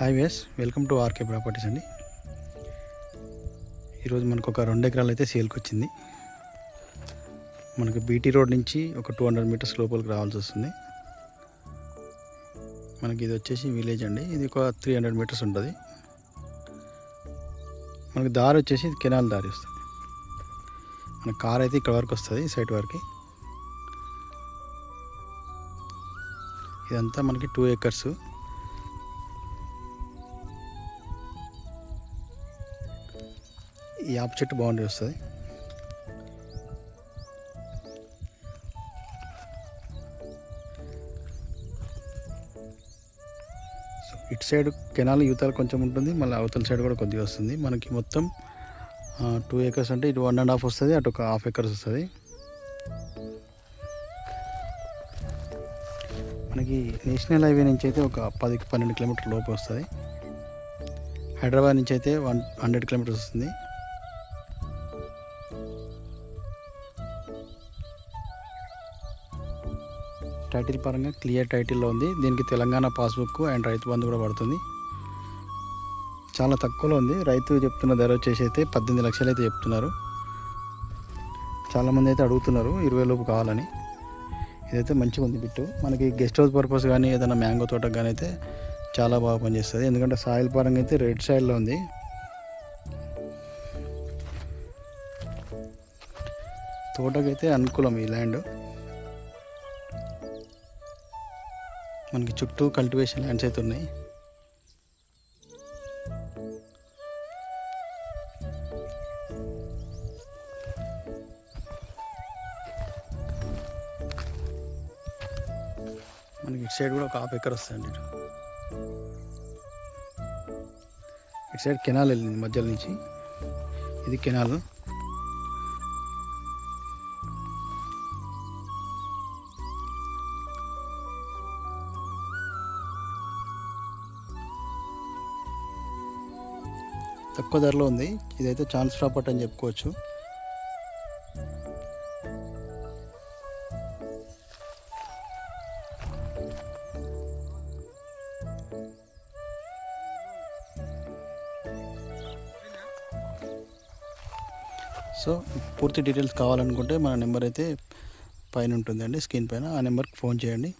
Hi వేస్ welcome to RK properties అండి. ఈరోజు మనకు ఒక రెండు ఎకరాలు అయితే సేల్కి వచ్చింది. మనకు బీటీ రోడ్ నుంచి ఒక టూ హండ్రెడ్ మీటర్స్ లోపలికి రావాల్సి వస్తుంది. మనకి ఇది వచ్చేసి విలేజ్ అండి. ఇది ఒక త్రీ హండ్రెడ్ మీటర్స్ ఉంటుంది. మనకి దారి వచ్చేసి ఇది కెనాల్ దారి వస్తుంది. మన కార్ అయితే ఇక్కడ వరకు వస్తుంది సైట్ వరకు. ఇదంతా మనకి టూ ఏకర్స్ ఈ యాప్ చెట్టు బౌండరీ వస్తుంది. ఇటు సైడ్ కెనాల్ యువతల కొంచెం ఉంటుంది మళ్ళీ అవతల సైడ్ కూడా కొద్దిగా వస్తుంది. మనకి మొత్తం టూ ఏకర్స్ అంటే ఇటు వన్ అండ్ హాఫ్ వస్తుంది అటు ఒక హాఫ్ ఏకర్స్ వస్తుంది. మనకి నేషనల్ హైవే నుంచి అయితే ఒక పది పన్నెండు కిలోమీటర్ లోపు వస్తుంది. హైదరాబాద్ నుంచి అయితే వన్ హండ్రెడ్ కిలోమీటర్స్ వస్తుంది. టైటిల్ పరంగా క్లియర్ టైటిల్లో ఉంది. దీనికి తెలంగాణ పాస్బుక్ అండ్ రైతు బంధు కూడా పడుతుంది. చాలా తక్కువలో ఉంది. రైతు చెప్తున్న ధర వచ్చేసి అయితే పద్దెనిమిది లక్షలు అయితే చెప్తున్నారు. చాలామంది అయితే అడుగుతున్నారు ఇరవై లోపు కావాలని. ఇదైతే మంచిగా ఉంది బిట్టు. మనకి గెస్ట్ హౌస్ పర్పస్ కానీ ఏదైనా మ్యాంగో తోటకు కానీ అయితే చాలా బాగా పనిచేస్తుంది. ఎందుకంటే సాయిల్ పరంగా అయితే రెడ్ సాయిల్లో ఉంది. తోటకైతే అనుకూలం ఈ ల్యాండ్. మనకి చుట్టూ కల్టివేషన్ ల్యాండ్స్ అయితే ఉన్నాయి. మనకి ఇటు సైడ్ కూడా ఒక హాఫ్ ఎకర్ వస్తుంది ఇటు. ఇటు సైడ్ కెనాల్ వెళ్ళింది మధ్యలో నుంచి. ఇది కెనాల్. తక్కువ ధరలో ఉంది. ఇదైతే ఛాన్స్ ప్రాపర్ట్ అని చెప్పుకోవచ్చు. సో పూర్తి డీటెయిల్స్ కావాలనుకుంటే మన నెంబర్ అయితే పైన ఉంటుందండి స్క్రీన్ పైన. ఆ నెంబర్కి ఫోన్ చేయండి.